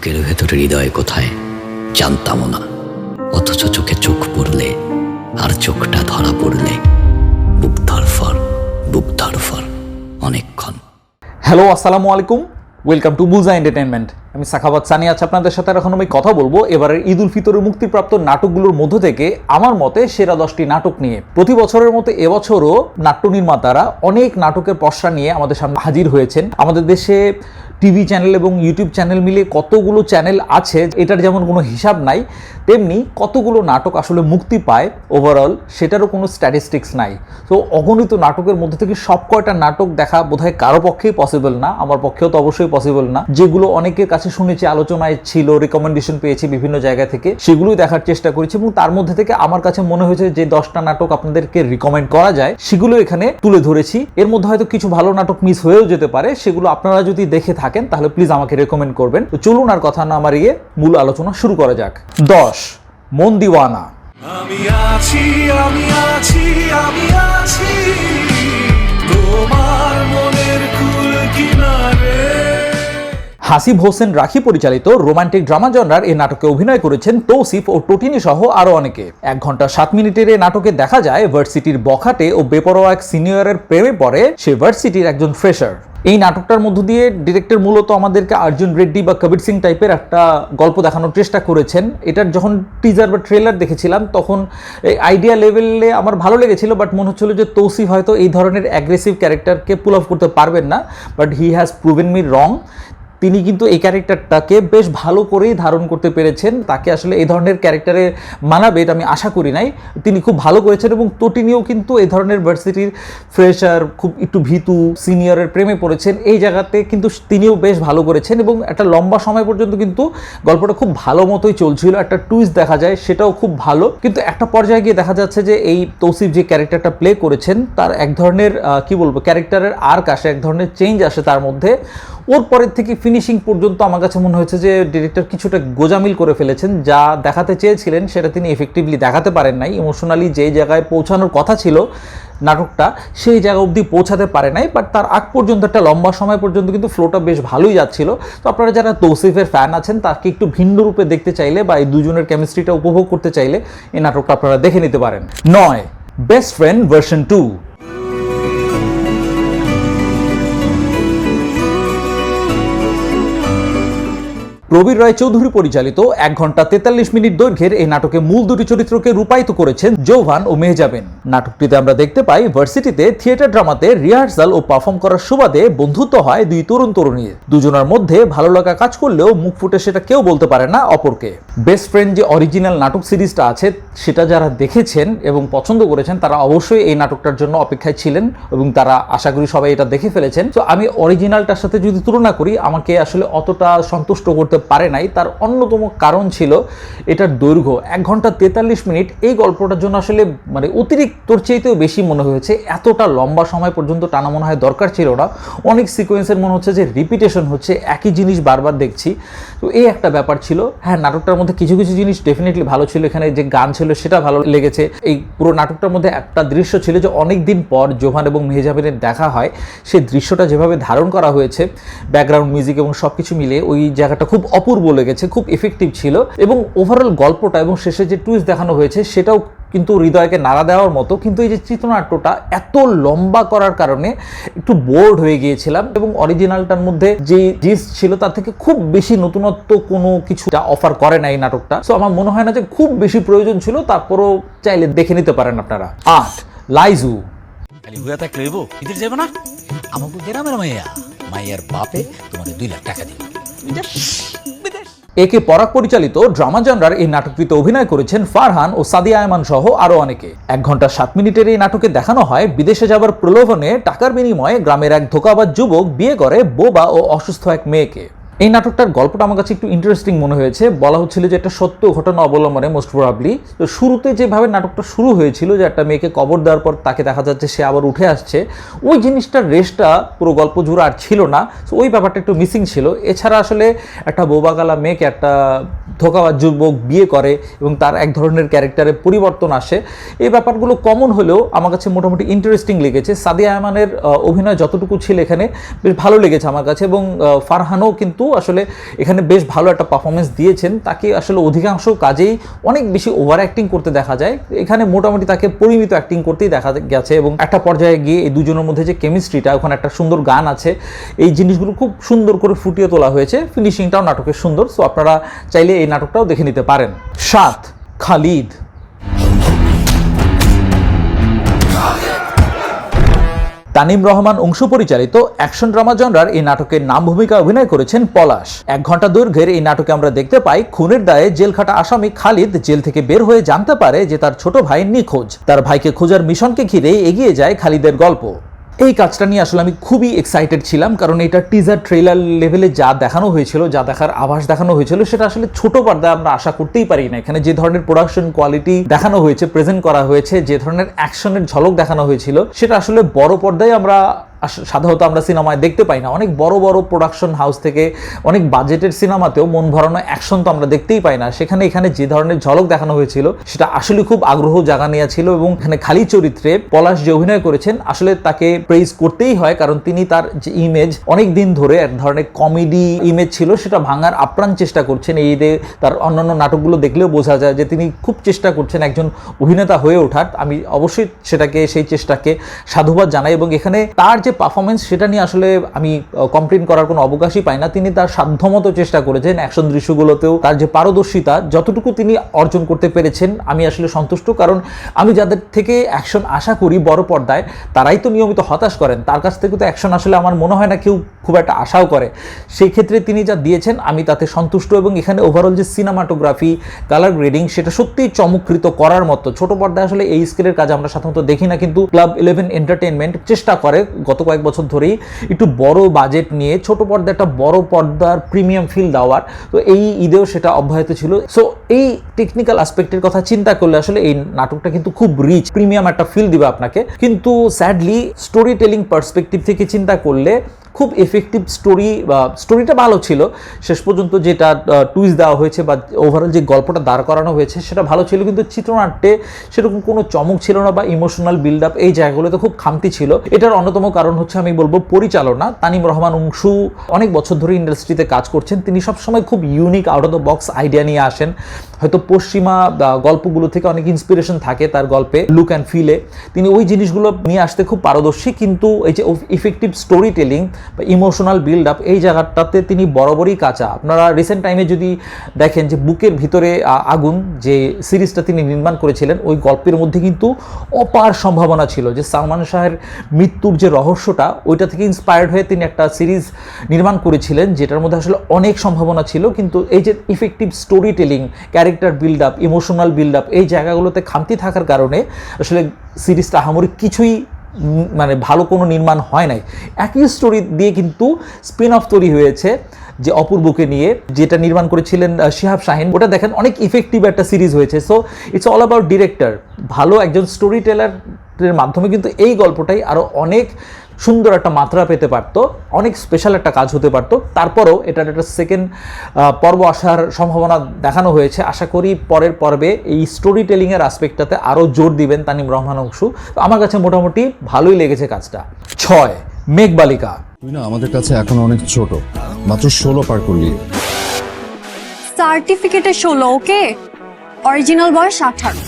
বুকের ভেতরে হৃদয় কোথায় জানতামও না। অথচ চোখে চোখ পড়লে আর চোখটা ধরা পড়লে বুক ধরফর বুক ধরফর অনেকক্ষণ। হ্যালো, আসসালামু আলাইকুম। ওয়েলকাম টু বুলজা এন্টারটেনমেন্ট আমি সাখাবাদ সানি আছি আপনাদের সাথে এখন আমি কথা বলব এবারের ঈদ উল ফিতরের মুক্তিপ্রাপ্ত নাটকগুলোর মধ্য থেকে আমার মতে সেরা দশটি নাটক নিয়ে। প্রতি বছরের মতো এবছরও নাট্য নির্মাতারা অনেক নাটকের পসরা নিয়ে আমাদের সামনে হাজির হয়েছেন। আমাদের দেশে টিভি চ্যানেল এবং ইউটিউব চ্যানেল মিলে কতগুলো চ্যানেল আছে, এটার যেমন কোনো হিসাব নাই, তেমনি কতগুলো নাটক আসলে মুক্তি পায় ওভারঅল সেটারও কোনো স্ট্যাটিস্টিক্স নাই। তো অগণিত নাটকের মধ্যে থেকে সব কয়টা নাটক দেখা বোধহয় কারও পক্ষেই পসিবল না, আমার পক্ষেও তো অবশ্যই পসিবল না। যেগুলো অনেকের কাছে শুনেছি, আলোচনায় ছিল রিকমেন্ডেশন পেয়েছি বিভিন্ন জায়গা থেকে, সেগুলোই দেখার চেষ্টা করেছি এবং তার মধ্যে থেকে আমার কাছে মনে হয়েছে যে দশটা নাটক আপনাদেরকে রিকমেন্ড করা যায়, সেগুলো এখানে তুলে ধরেছি। এর মধ্যে হয়তো কিছু ভালো নাটক মিস হয়েও যেতে পারে, সেগুলো আপনারা যদি দেখে থাকেন তাহলে প্লিজ আমাকে রেকমেন্ড করবেন। তো চলুন আর কথা না মারিয়ে মূল আলোচনা শুরু করা যাক। দশ মন দিওয়ানা আমি আছি আমি আছি আমি আছি তোমার মনের কুল কিনারে। হাসিব হোসেন রাখি পরিচালিত রোমান্টিক ড্রামা জনরার এই নাটকে অভিনয় করেছেন তৌসিফ ও টোটিনি সহ আরও অনেকে। এক ঘণ্টা সাত মিনিটের এই নাটকে দেখা যায় ভার্সিটির বখাটে ও বেপরোয়া এক সিনিয়রের প্রেমে পড়ে সে ভার্সিটির একজন ফ্রেশার এই নাটকটার মধ্য দিয়ে ডিরেক্টর মূলত আমাদেরকে অর্জুন রেড্ডি বা কবির সিং টাইপের একটা গল্প দেখানোর চেষ্টা করেছেন। এটার যখন টিজার বা ট্রেলার দেখেছিলাম, তখন এই আইডিয়া লেভেলে আমার ভালো লেগেছিল বাট মনে হচ্ছিল যে তৌসিফ হয়তো এই ধরনের অ্যাগ্রেসিভ ক্যারেক্টারকে পুল অফ করতে পারবেন না but he has proven me wrong তিনি কিন্তু এই ক্যারেক্টারটাকে বেশ ভালো করেই ধারণ করতে পেরেছেন। তাকে আসলে এই ধরনের ক্যারেক্টারে মানাবে এটা আমি আশা করি নাই। তিনি খুব ভালো করেছেন এবং তটিনিও কিন্তু এই ধরনের ভার্সিটির ফ্রেশার খুব একটু ভীতু সিনিয়রের প্রেমে পড়েছেন। এই জায়গাতে কিন্তু তিনিও বেশ ভালো করেছেন এবং একটা লম্বা সময় পর্যন্ত কিন্তু গল্পটা খুব ভালো মতোই চলছিল। একটা টুইস্ট দেখা যায়, সেটাও খুব ভালো। কিন্তু একটা পর্যায়ে গিয়ে দেখা যাচ্ছে যে এই তৌসিফ যে ক্যারেক্টারটা প্লে করেছেন, তার এক ধরনের কি বলব ক্যারেক্টারের আর্ক আসে, এক ধরনের চেঞ্জ আসে তার মধ্যে। ওর পরের থেকে ফিনিশিং পর্যন্ত আমার কাছে মনে হয়েছে যে ডিরেক্টর কিছুটা গোজামিল করে ফেলেছেন, যা দেখাতে চেয়েছিলেন সেটা তিনি এফেক্টিভলি দেখাতে পারেন নাই। ইমোশনালি যে জায়গায় পৌঁছানোর কথা ছিল নাটকটা, সেই জায়গা অবধি পৌঁছাতে পারে নাই বাট তার আগ পর্যন্ত একটা লম্বা সময় পর্যন্ত কিন্তু ফ্লোটা বেশ ভালোই যাচ্ছিল। তো আপনারা যারা তৌসিফের ফ্যান আছেন, তাকে একটু ভিন্ন রূপে দেখতে চাইলে বা এই দুজনের কেমিস্ট্রিটা উপভোগ করতে চাইলে এই নাটকটা আপনারা দেখে নিতে পারেন। নয় best friend version two Prabir Roy Chowdhury পরিচালিত এক ঘণ্টা তেতাল্লিশ মিনিট দৈর্ঘ্যের এই নাটকে মূল দুটি চরিত্রকে রূপায়িত করেছেন জৌভান ও মেহজাবিন। নাটকটিতে আমরা দেখতে পাই ভার্সিটিতে থিয়েটার ড্রামাতে রিহার্সাল ও পারফর্ম করার সুবাদে বন্ধুত্ব হয় দুই তরুণ তরুণীর। দুজনের মধ্যে ভালো লাগা কাজ করলেও মুখ ফুটে সেটা কেউ বলতে পারে না অপরকে। বেস্ট ফ্রেন্ড যে অরিজিনাল নাটক সিরিজটা আছে, সেটা যারা দেখেছেন এবং পছন্দ করেছেন, তারা অবশ্যই এই নাটকটার জন্য অপেক্ষায় ছিলেন এবং তারা আশা করি সবাই এটা দেখে ফেলেছেন। তো আমি অরিজিনালটার সাথে যদি তুলনা করি, আমাকে আসলে অতটা সন্তুষ্ট করতে পারে নাই, তার অন্যতম কারণ ছিল এটার দৈর্ঘ্য। এক ঘণ্টা তেতাল্লিশ মিনিট, এই গল্পটার জন্য আসলে মানে অতিরিক্তর চেয়েতেও বেশি মনে হয়েছে। এতটা লম্বা সময় পর্যন্ত টানা মনে হয় দরকার ছিল না। অনেক সিকোয়েন্সের মনে হচ্ছে যে রিপিটেশন হচ্ছে, একই জিনিস বারবার দেখছি। তো এই একটা ব্যাপার ছিল। হ্যাঁ নাটকটার মধ্যে কিছু কিছু জিনিস ডেফিনেটলি ভালো ছিল। এখানে যে গান ছিল, সেটা ভালো লেগেছে। এই পুরো নাটকটার মধ্যে একটা দৃশ্য ছিল যে অনেক দিন পর জোহান এবং মেহজাবিনের দেখা হয়। সেই দৃশ্যটা যেভাবে ধারণ করা হয়েছে ব্যাকগ্রাউন্ড মিউজিক এবং সব কিছু মিলে ওই জায়গাটা খুব অপূর্ব লেগেছে খুব ইফেক্টিভ ছিল এবং ওভারঅল গল্পটা এবং শেষে যে টুইস্ট দেখানো হয়েছে সেটাও কিন্তু হৃদয়কে নাড়া দেওয়ার মতো কিন্তু এই যে চিত্রনাট্যটা এত লম্বা করার কারণে একটু বোর্ড হয়ে গিয়েছিলাম এবং অরিজিনালটার মধ্যে যে জিস ছিল তার থেকে খুব বেশি নতুনত্ব কোনো কিছু অফার করে না এই নাটকটা। সো আমার মনে হয় না যে খুব বেশি প্রয়োজন ছিল তারপরও চাইলে দেখে নিতে পারেন আপনারা। আট লাইজু। না? আমাকে গ্রামের মাইয়া মাইয়ার বাপে তোমাকে দুই লাখ টাকা দিল। একে পরাগ পরিচালিত ড্রামা জানরার এই নাটকটিতে অভিনয় করেছেন ফারহান ও সাদিয়া আয়মান সহ আরও অনেকে। এক ঘণ্টা সাত মিনিটের এই নাটকে দেখানো হয়, বিদেশে যাবার প্রলোভনে টাকার বিনিময়ে গ্রামের এক ধোকাবাদ যুবক বিয়ে করে বোবা ও অসুস্থ এক মেয়েকে। এই নাটকটার গল্পটা আমার কাছে একটু ইন্টারেস্টিং মনে হয়েছে। বলা হচ্ছিল যে একটা সত্য ঘটনা অবলম্বনে মোস্ট প্রবাবলি তো শুরুতে যেভাবে নাটকটা শুরু হয়েছিল যে একটা মেয়েকে কবর দেওয়ার পর তাকে দেখা যাচ্ছে সে আবার উঠে আসছে ওই জিনিসটার রেসটা পুরো গল্প জুড়ে আর ছিল না। ওই ব্যাপারটা একটু মিসিং ছিল। এছাড়া আসলে একটা বোবাগালা মেয়েকে একটা ধোকাবাজ যুবক বিয়ে করে এবং তার এক ধরনের ক্যারেক্টারে পরিবর্তন আসে। এই ব্যাপারগুলো কমন হলেও আমার কাছে মোটামুটি ইন্টারেস্টিং লেগেছে। সাদিয়া আয়মানের আহ, অভিনয় যতটুকু ছিল এখানে বেশ ভালো লেগেছে আমার কাছে এবং ফারহানও কিন্তু আসলে এখানে বেশ ভালো একটা পারফরমেন্স দিয়েছেন। তাকে আসলে অধিকাংশ কাজেই অনেক বেশি ওভার অ্যাক্টিং করতে দেখা যায়। এখানে মোটামুটি তাকে পরিমিত অ্যাক্টিং করতেই দেখা গেছে এবং একটা পর্যায়ে গিয়ে এই দুজনের মধ্যে যে কেমিস্ট্রিটা ওখানে একটা সুন্দর গান আছে। এই জিনিসগুলো খুব সুন্দর করে ফুটিয়ে তোলা হয়েছে। ফিনিশিংটাও নাটকের সুন্দর। সো আপনারা চাইলে এই নাটকটাও দেখে নিতে পারেন। সাত, খালিদ। তানিম রহমান অংশ পরিচালিত অ্যাকশন ড্রামা জনরার এই নাটকের নাম ভূমিকা অভিনয় করেছেন পলাশ। এক ঘণ্টা দৈর্ঘ্যের এই নাটকে আমরা দেখতে পাই খুনের দায়ে জেলখাটা আসামি খালিদ জেল থেকে বের হয়ে জানতে পারে যে তার ছোট ভাই নিখোঁজ। তার ভাইকে খোঁজার মিশনকে ঘিরে এগিয়ে যায় খালিদের গল্প। এই কাজটা নিয়ে আসলে আমি খুবই এক্সাইটেড ছিলাম, কারণ এটা টিজার ট্রেলার লেভেলে যা দেখানো হয়েছিল, যা দেখার আভাস দেখানো হয়েছিল, সেটা আসলে ছোট পর্দায় আমরা আশা করতেই পারি না। এখানে যে ধরনের প্রোডাকশন কোয়ালিটি দেখানো হয়েছে প্রেজেন্ট করা হয়েছে, যে ধরনের অ্যাকশনের ঝলক দেখানো হয়েছিল, সেটা আসলে বড় পর্দায় আমরা সাধারণত আমরা সিনেমায় দেখতে পাই না। অনেক বড় বড় প্রোডাকশন হাউস থেকে অনেক বাজেটের সিনেমাতেও মন ভরানো অ্যাকশন তো আমরা দেখতেই পাই না। সেখানে এখানে যে ধরনের ঝলক দেখানো হয়েছিল, সেটা আসলে খুব আগ্রহ জাগানিয়া ছিল এবং এখানে খালি চরিত্রে পলাশ যে অভিনয় করেছেন, আসলে তাকে প্রেজ করতেই হয় কারণ তিনি তার যে ইমেজ অনেক দিন ধরে এক ধরনের কমেডি ইমেজ ছিল, সেটা ভাঙার আপ্রাণ চেষ্টা করছেন। এই ঈদে তার অন্যান্য নাটকগুলো দেখলেও বোঝা যায় যে তিনি খুব চেষ্টা করছেন একজন অভিনেতা হয়ে ওঠার। আমি অবশ্যই সেটাকে, সেই চেষ্টাকে সাধুবাদ জানাই এবং এখানে তার যে পারফরমেন্স সেটা নিয়ে আসলে আমি কমপ্লেন করার কোনো অবকাশই পাই না। তিনি তার সাধ্যমতো চেষ্টা করেছেন অ্যাকশন দৃশ্যগুলোতেও। তার যে পারদর্শিতা, যতটুকু তিনি অর্জন করতে পেরেছেন, আমি আসলে সন্তুষ্ট। কারণ আমি যাদের থেকে অ্যাকশন আশা করি বড় পর্দায়, তারাই তো নিয়মিত হতাশ করেন। তার কাছ থেকে তো অ্যাকশন আসলে আমার মনে হয় না কেউ খুব একটা আশাও করে। সেই ক্ষেত্রে তিনি যা দিয়েছেন, আমি তাতে সন্তুষ্ট এবং এখানে ওভারঅল যে সিনেমাটোগ্রাফি কালার গ্রেডিং সেটা সত্যিই চমকৃত করার মতো। ছোট পর্দায় আসলে এই স্কেলের কাজ আমরা সাধারণত দেখি না, কিন্তু ক্লাব ইলেভেন এন্টারটেনমেন্ট চেষ্টা করে গত কয়েক বছর ধরেই একটু বড় বাজেট নিয়ে ছোট পর্দা একটা বড় পর্দার প্রিমিয়াম ফিল দেওয়ার। তো এই ঈদেও সেটা অব্যাহত ছিল। সো এই টেকনিক্যাল আসপেক্টের কথা চিন্তা করলে আসলে এই নাটকটা কিন্তু খুব রিচ প্রিমিয়াম একটা ফিল দিবে আপনাকে। কিন্তু স্যাডলি স্টোরি টেলিং পার্সপেক্টিভ থেকে চিন্তা করলে খুব এফেক্টিভ স্টোরি বা স্টোরিটা ভালো ছিল। শেষ পর্যন্ত যেটা টুইস্ট দেওয়া হয়েছে বা ওভারঅল যে গল্পটা দাঁড় করানো হয়েছে, সেটা ভালো ছিল। কিন্তু চিত্রনাট্যে সেরকম কোনো চমক ছিল না বা ইমোশনাল বিল্ড আপ এই জায়গাগুলোতে খুব খামতি ছিল। এটার অন্যতম কারণ হচ্ছে আমি বলব পরিচালনা। তানিম রহমান অংশু অনেক বছর ধরে ইন্ডাস্ট্রিতে কাজ করছেন। তিনি সবসময় খুব unique out of the box idea নিয়ে আসেন। হয়তো পশ্চিমা গল্পগুলো থেকে অনেক ইন্সপিরেশন থাকে তার গল্পে লুক অ্যান্ড ফিলে তিনি ওই জিনিসগুলো নিয়ে আসতে খুব পারদর্শী। কিন্তু এই যে ইফেক্টিভ স্টোরি টেলিং বা ইমোশনাল বিল্ড আপ এই জায়গাটাতে তিনি বরাবরই কাঁচা। আপনারা রিসেন্ট টাইমে যদি দেখেন যে বুকের ভিতরে আগুন যে সিরিজটা তিনি নির্মাণ করেছিলেন, ওই গল্পের মধ্যে কিন্তু অপার সম্ভাবনা ছিল যে সালমান শাহের মৃত্যুর যে রহস্যটা, ওইটা থেকে ইন্সপায়ার্ড হয়ে তিনি একটা সিরিজ নির্মাণ করেছিলেন, যেটার মধ্যে আসলে অনেক সম্ভাবনা ছিল, কিন্তু এই যে effective story telling character build up emotional build up এই জায়গাগুলোতে খামতি থাকার কারণে আসলে সিরিজটা আহামরি কিছুই মানে ভালো কোনো নির্মাণ হয় নাই। একই স্টোরি দিয়ে কিন্তু স্পিন অফ তৈরি হয়েছে যে অপূর্বকে নিয়ে, যেটা নির্মাণ করেছিলেন শিহাব শাহিন। ওটা দেখেন অনেক ইফেক্টিভ একটা সিরিজ হয়েছে। So it's all about director ভালো একজন স্টোরি টেলারের মাধ্যমে কিন্তু এই গল্পটাই আরও অনেক সুন্দর একটা মাত্রা পেতে পারতো অনেক স্পেশাল একটা কাজ হতে পারতো। তারপরও এটার একটা সেকেন্ড পর্ব আসার সম্ভাবনা দেখানো হয়েছে। আশা করি পরের পর্বে এই স্টোরি টেলিংয়ের আসপেক্টটাতে আরও জোর দিবেন তানিম রহমান অংশু। তো আমার কাছে মোটামুটি ভালোই লেগেছে কাজটা। ছয় মেঘবালিকা। তুই না আমাদের কাছে এখন অনেক ছোট মাত্র ষোলো পার করলি। সার্টিফিকেটে ষোলো ওকে অরিজিনাল বয়স আঠারো।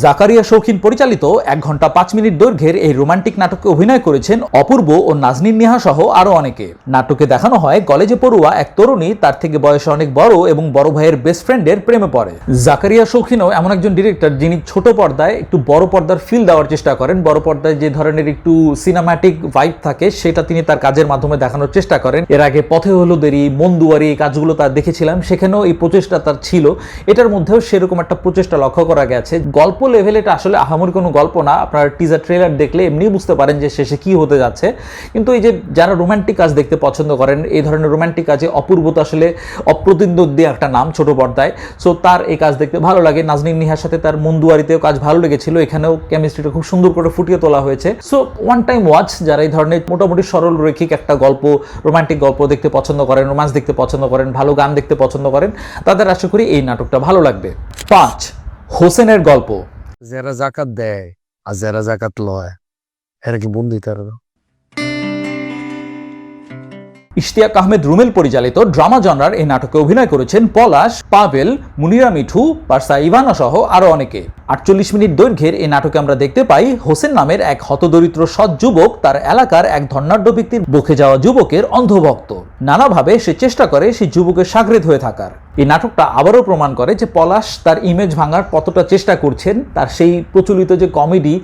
জাকারিয়া শৌখিন পরিচালিত এক ঘণ্টা পাঁচ মিনিট দৈর্ঘ্যের এই রোমান্টিক নাটকে অভিনয় করেছেন অপূর্ব ও নাজনীন নেহা সহ আরও অনেকে। নাটকে দেখানো হয় কলেজে পড়ুয়া এক তরুণী, তার থেকে বয়সে অনেক বড় এবং বড় ভাইয়ের বেস্ট ফ্রেন্ডের প্রেমে পড়ে। জাকারিয়া শৌখিনও এমন একজন ডিরেক্টর যিনি ছোট পর্দায় একটু বড় পর্দার ফিল দেওয়ার চেষ্টা করেন, বড় পর্দায় যে ধরনের একটু সিনেমাটিক ভাইব থাকে, সেটা তিনি তার কাজের মাধ্যমে দেখানোর চেষ্টা করেন। এর আগে পথে হলো দেরি, মন্দুয়ারি এই কাজগুলো তার দেখেছিলাম, সেখানেও এই প্রচেষ্টা তার ছিল। এটার মধ্যেও সেরকম একটা প্রচেষ্টা লক্ষ্য করা গেছে। গল্প লেভেলে এটা আসলে আহামরি কোনো গল্প না। আপনার টিজার ট্রেলার দেখলে এমনি বুঝতে পারেন যে শেষে কি হতে যাচ্ছে। কিন্তু এই যে যারা রোমান্টিক কাজ দেখতে পছন্দ করেন, এই ধরনের রোমান্টিক কাজে অপূর্ব তো আসলে অপ্রতিদ্বন্দ্বী একটা নাম ছোট পর্দায়। সো তার এই কাজ দেখতে ভালো লাগে। নাজনীন নিহার সাথে তার মন্দুয়ারিতেও কাজ ভালো লেগেছিল। এখানেও কেমিস্ট্রিটা খুব সুন্দর করে ফুটিয়ে তোলা হয়েছে। সো ওয়ান টাইম ওয়াচ যারা এই ধরনের মোটামুটি সরল, রৈখিক একটা গল্প রোমান্টিক গল্প দেখতে পছন্দ করেন রোমান্স দেখতে পছন্দ করেন, ভালো গান দেখতে পছন্দ করেন, তাদের আশা করি এই নাটকটা ভালো লাগবে। পাঁচ হোসেনের গল্প। যারা জাকাত দেয় আর যারা জাকাত লয় এরা কি বন্দি তার? ইশতিয়াক আহমেদ রুমেল পরিচালিত ড্রামা জনরার এই নাটকে অভিনয় করেছেন পলাশ পাভেল মুনিরা মিঠু পার্সা ইভানা সহ আরও অনেকে। আটচল্লিশ মিনিট দৈর্ঘ্যের এই নাটকে আমরা দেখতে পাই হোসেন নামের এক হতদরিদ্র সৎ যুবক তার এলাকার এক ধর্নাঢ্য ব্যক্তির বকে যাওয়া যুবকের অন্ধভক্ত। নানাভাবে সে চেষ্টা করে সেই যুবকের সাগরেদ হয়ে থাকার। এই নাটকটা আবারও প্রমাণ করে যে পলাশ তার ইমেজ ভাঙার কতটা চেষ্টা করছেন, তার সেই প্রচলিত যে কমেডি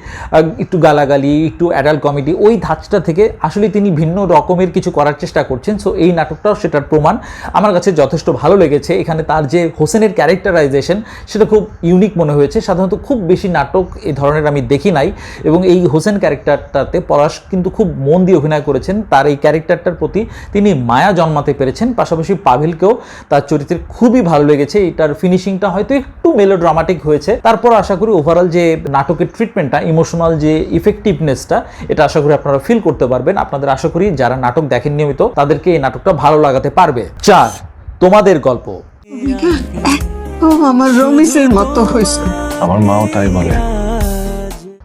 একটু গালাগালি, একটু অ্যাডাল্ট কমেডি ওই ধাঁচটা থেকে আসলে তিনি ভিন্ন রকমের কিছু করার চেষ্টা করছেন। সো এই নাটকটাও সেটার প্রমাণ। আমার কাছে যথেষ্ট ভালো লেগেছে। এখানে তার যে হোসেনের ক্যারেক্টারাইজেশন সেটা খুব ইউনিক মনে হয়েছে। সাধারণত খুব বেশি নাটক এই ধরনের আমি দেখি নাই এবং এই হোসেন ক্যারেক্টারটাতে পলাশ কিন্তু খুব মন দিয়ে অভিনয় করেছেন। তার এই ক্যারেক্টারটার প্রতি তিনি মায়া জন্মাতে পেরেছেন। পাশাপাশি পাভেলকেও তার চরিত্রের খুবই ভালো লেগেছে। এটার ফিনিশিংটা হয়তো একটু মেলো ড্রামাটিক হয়েছে। তারপর আশা করি ওভারঅল যে নাটকের ট্রিটমেন্টটা ইমোশনাল যে ইফেক্টিভনেসটা এটা আশা করি আপনারা ফিল করতে পারবেন। আপনাদের আশা করি যারা নাটক দেখেন নিয়মিত, তাদেরকে এই নাটকটা ভালো লাগাতে পারবে। চার, তোমাদের গল্প। ও আমার রমিসের মতো হয়েছে। আমার মাও তাই বলে।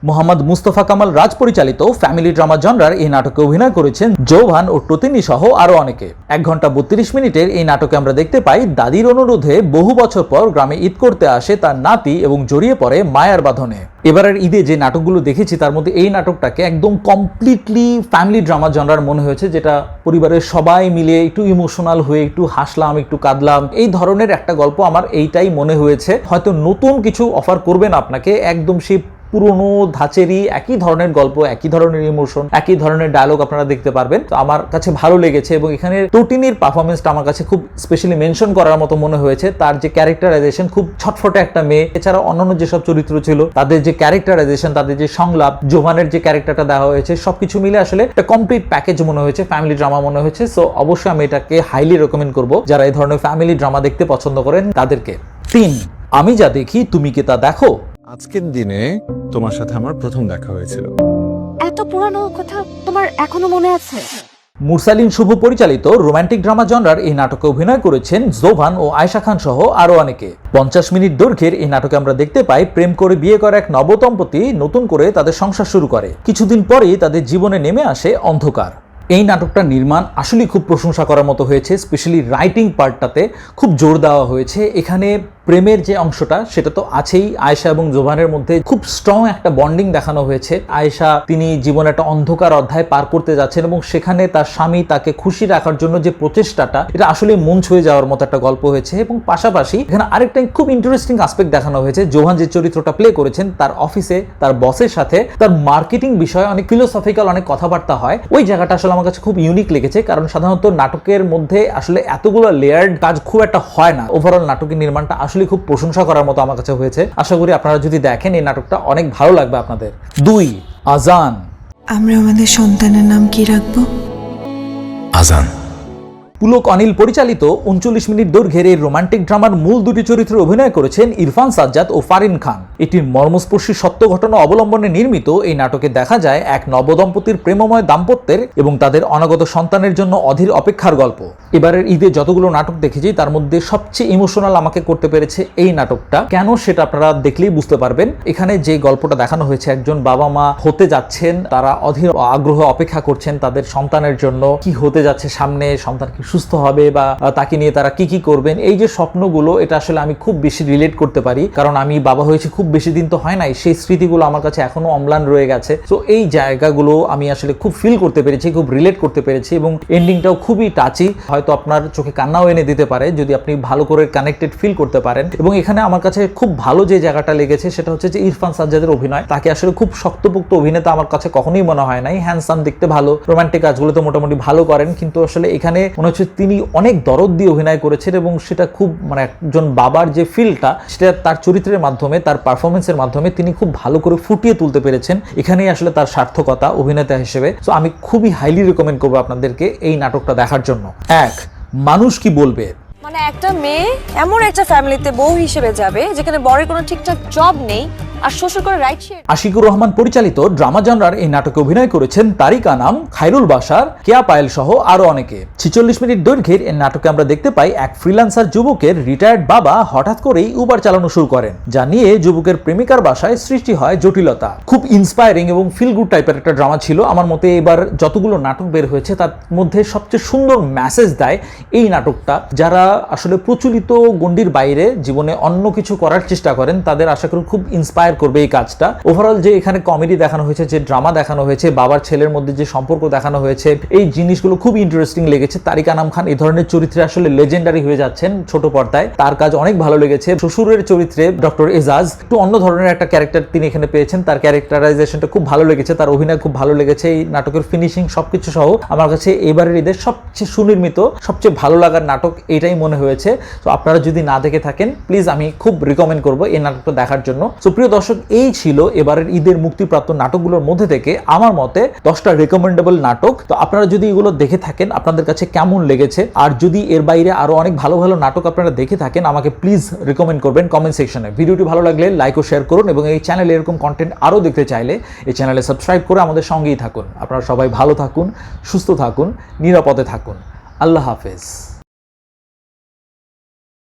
মোহাম্মদ মুস্তফা কামাল রাজ পরিচালিত ফ্যামিলি ড্রামা জনরার এই নাটকে অভিনয় করেছেন জৌহান ও টতিনি সহ আরও অনেকে। এক ঘণ্টা বত্রিশ মিনিটের এই নাটকে আমরা দেখতে পাই দাদির অনুরোধে বহু বছর পর গ্রামে ঈদ করতে আসে তার নাতি এবং জড়িয়ে পড়ে মায়ার বাঁধনে। এবারের ঈদে যে নাটকগুলো দেখেছি, তার মধ্যে এই নাটকটাকে একদম কমপ্লিটলি ফ্যামিলি ড্রামা জনরার মনে হয়েছে, যেটা পরিবারের সবাই মিলে একটু ইমোশনাল হয়ে একটু হাসলাম, একটু কাঁদলাম। এই ধরনের একটা গল্প আমার এইটাই মনে হয়েছে। হয়তো নতুন কিছু অফার করবেন আপনাকে, একদম সেই পুরনো ধাঁচেরই একই ধরনের গল্প, একই ধরনের ইমোশন একই ধরনের ডায়লগ আপনারা দেখতে পারবেন। তো আমার কাছে ভালো লেগেছে এবং এখানে টোটিনির পারফরমেন্সটা আমার কাছে খুব স্পেশালি মেনশন করার মতো মনে হয়েছে। তার যে ক্যারেক্টারাইজেশন খুব ছটফটে একটা মেয়ে। এছাড়া অন্যান্য যেসব চরিত্র ছিল, তাদের যে ক্যারেক্টারাইজেশন তাদের যে সংলাপ জোভানের যে ক্যারেক্টারটা দেওয়া হয়েছে, সবকিছু মিলে আসলে একটা কমপ্লিট প্যাকেজ মনে হয়েছে ফ্যামিলি ড্রামা মনে হয়েছে। সো অবশ্যই আমি এটাকে হাইলি রেকমেন্ড করব। যারা এই ধরনের ফ্যামিলি ড্রামা দেখতে পছন্দ করেন, তাদেরকে। তিন, আমি যা দেখি, তুমি কি তা দেখো? আজকের দিনে তোমার সাথে আমার প্রথম দেখা হয়েছিল। এত পুরানো কথা তোমার এখনও মনে আছে? মুরসালিন শুভ পরিচালিত রোমান্টিক ড্রামা জনরার এই নাটকে অভিনয় করেছেন জোভান ও আয়শা খান সহ আরও অনেকে। পঞ্চাশ মিনিট দৈর্ঘ্যের এই নাটকে আমরা দেখতে পাই প্রেম করে বিয়ে করা এক নবদম্পতি নতুন করে তাদের সংসার শুরু করে। কিছুদিন পরেই তাদের জীবনে নেমে আসে অন্ধকার। এই নাটকটার নির্মাণ আসলেই খুব প্রশংসা করার মতো হয়েছে স্পেশালি রাইটিং পার্টটাতে খুব জোর দেওয়া হয়েছে। এখানে প্রেমের যে অংশটা, সেটা তো আছেই। আয়েশা এবং জোভানের মধ্যে খুব স্ট্রং একটা বন্ডিং দেখানো হয়েছে। আয়েশা, তিনি জীবনে একটা অন্ধকার অধ্যায় পার করতে যাচ্ছেন এবং সেখানে তার স্বামী তাকে খুশি রাখার জন্য যে প্রচেষ্টাটা, এটা আসলে মন ছুঁয়ে যাওয়ার মতো একটা গল্প হয়েছে এবং পাশাপাশি এখানে আরেকটা খুব ইন্টারেস্টিং আসপেক্ট দেখানো হয়েছে। জোহান যে চরিত্রটা প্লে করেছেন, তার অফিসে তার বসের সাথে, তার মার্কেটিং বিষয়ে অনেক ফিলোসফিক্যাল অনেক কথাবার্তা হয়। ওই জায়গাটা আসলে আমার কাছে খুব ইউনিক লেগেছে, কারণ সাধারণত নাটকের মধ্যে আসলে এতগুলো লেয়ার্ড কাজ খুব একটা হয় না। ওভারঅল নাটকের নির্মাণটা আসলে খুব প্রশংসা করার মতো আমার কাছে হয়েছে। আশা করি আপনারা যদি দেখেন এই নাটকটা অনেক ভালো লাগবে আপনাদের। দুই আজান। আমরা আমাদের সন্তানের নাম কি রাখব? আজান। পুলক অনিল পরিচালিত উনচল্লিশ মিনিট দৈর্ঘ্যের এই রোমান্টিক ড্রামার মূল দুটি চরিত্রে অভিনয় করেছেন ইরফান সাজ্জাদ ও ফারিন খান। এটির মর্মস্পর্শী সত্য ঘটনা অবলম্বনে নির্মিত এই নাটকে দেখা যায় এক নবদম্পতির প্রেমময় দাম্পত্যের এবং তাদের অনাগত সন্তানের জন্য অধীর অপেক্ষার গল্প। এবারের ঈদে যতগুলো নাটক দেখেছি, তার মধ্যে সবচেয়ে ইমোশনাল আমাকে করতে পেরেছে এই নাটকটা। কেন সেটা আপনারা দেখলেই বুঝতে পারবেন। এখানে যে গল্পটা দেখানো হয়েছে, একজন বাবা মা হতে যাচ্ছেন, তারা অধীর আগ্রহ অপেক্ষা করছেন তাদের সন্তানের জন্য। কি হতে যাচ্ছে সামনে, সন্তান কি সুস্থ হবে বা তাকে নিয়ে তারা কি কি করবেন, এই যে স্বপ্নগুলো, এটা আসলে আমি খুব বেশি রিলেট করতে পারি। কারণ আমি বাবা হয়েছি, খুব বেশি দিন তো হয় নাই, সেই স্মৃতিগুলো আমার কাছে এখনও অম্লান রয়ে গেছে। তো এই জায়গাগুলো আমি আসলে খুব ফিল করতে পেরেছি, খুব রিলেট করতে পেরেছি এবং এন্ডিংটাও খুবই টাচি হয়তো আপনার চোখে কান্নাও এনে দিতে পারে, যদি আপনি ভালো করে কানেক্টেড ফিল করতে পারেন। এবং এখানে আমার কাছে খুব ভালো যে জায়গাটা লেগেছে, সেটা হচ্ছে যে ইরফান সাজ্জাদের অভিনয়। তাকে আসলে খুব শক্তপোক্ত অভিনেতা আমার কাছে কখনোই মনে হয় নাই। হ্যান্ডসাম দেখতে ভালো রোমান্টিক কাজগুলো তো মোটামুটি ভালো করেন, কিন্তু আসলে এখানে মনে হচ্ছে তিনি অনেক দরদ দিয়ে অভিনয় করেছেন এবং সেটা খুব মানে একজন বাবার যে ফিলটা সেটা তার চরিত্রের মাধ্যমে, তার পারফরমেন্সের মাধ্যমে তিনি খুব ভালো করে ফুটিয়ে তুলতে পেরেছেন। এখানেই আসলে তার সার্থকতা অভিনেতা হিসেবে। তো আমি খুবই হাইলি রেকমেন্ড করব আপনাদেরকে এই নাটকটা দেখার জন্য। এক, মানুষ কি বলবে? মানে একটা মেয়ে এমন একটা ফ্যামিলিতে বউ হিসেবে যাবে, যেখানে বরের কোনো ঠিকঠাক জব নেই আর শ্বশুর করে রাইট শেয়ার আশিকুর রহমান পরিচালিত ড্রামা জনরার এই নাটকে অভিনয় করেছেন তারিকা নাম খাইরুল বাসার, কেয়া পায়েল সহ আরও অনেকে। ছিচল্লিশ মিনিট দৈর্ঘ্যের এই নাটকে আমরা দেখতে পাই এক ফ্রিল্যান্সার যুবকের রিটায়ার্ড বাবা হঠাৎ করেই উবার চালানো শুরু করেন, যা নিয়ে যুবকের প্রেমিকার বাসায় সৃষ্টি হয় জটিলতা। খুব ইন্সপায়ারিং এবং ফিল গুড টাইপের একটা ড্রামা ছিল। আমার মতে এবার যতগুলো নাটক বের হয়েছে, তার মধ্যে সবচেয়ে সুন্দর মেসেজ দেয় এই নাটকটা। যারা আসলে প্রচলিত গণ্ডির বাইরে জীবনে অন্য কিছু করার চেষ্টা করেন, তাদের আশা করি খুব ইন্সপায়ার করবে এই কাজটা। ওভারঅল যে এখানে কমেডি দেখানো হয়েছে, যে ড্রামা দেখানো হয়েছে, বাবার ছেলের মধ্যে যে সম্পর্ক দেখানো হয়েছে, এই জিনিসগুলো খুব ইন্টারেস্টিং লেগেছে। তারিক আনাম খান এই ধরনের চরিত্রে আসলে লেজেন্ডারি হয়ে যাচ্ছেন ছোট পর্দায়। তার কাজ অনেক ভালো লেগেছে। শ্বশুরের চরিত্রে ডক্টর এজাজ একটু অন্য ধরনের একটা ক্যারেক্টার তিনি এখানে পেয়েছেন। তার ক্যারেক্টারাইজেশনটা খুব ভালো লেগেছে, তার অভিনয় খুব ভালো লেগেছে। এই নাটকের ফিনিশিং সবকিছু সহ আমার কাছে এবারের ঈদের সবচেয়ে সুনির্মিত, সবচেয়ে ভালো লাগার নাটক এটাই মনে হয়েছে। তো আপনারা যদি না দেখে থাকেন প্লিজ আমি খুব রিকমেন্ড করব এই নাটকটা দেখার জন্য। তো প্রিয় দর্শক এই ছিল এবারের ঈদের মুক্তিপ্রাপ্ত নাটকগুলোর মধ্যে থেকে আমার মতে দশটা রেকমেন্ডেবল নাটক। তো আপনারা যদি এগুলো দেখে থাকেন, আপনাদের কাছে কেমন লেগেছে? আর যদি এর বাইরে আরও অনেক ভালো ভালো নাটক আপনারা দেখে থাকেন, আমাকে প্লিজ রেকমেন্ড করবেন কমেন্ট সেকশনে ভিডিওটি ভালো লাগলে লাইক ও শেয়ার করুন এবং এই চ্যানেলে এরকম কন্টেন্ট আরও দেখতে চাইলে এই চ্যানেলে সাবস্ক্রাইব করে আমাদের সঙ্গেই থাকুন। আপনারা সবাই ভালো থাকুন, সুস্থ থাকুন, নিরাপদে থাকুন। আল্লাহ হাফেজ।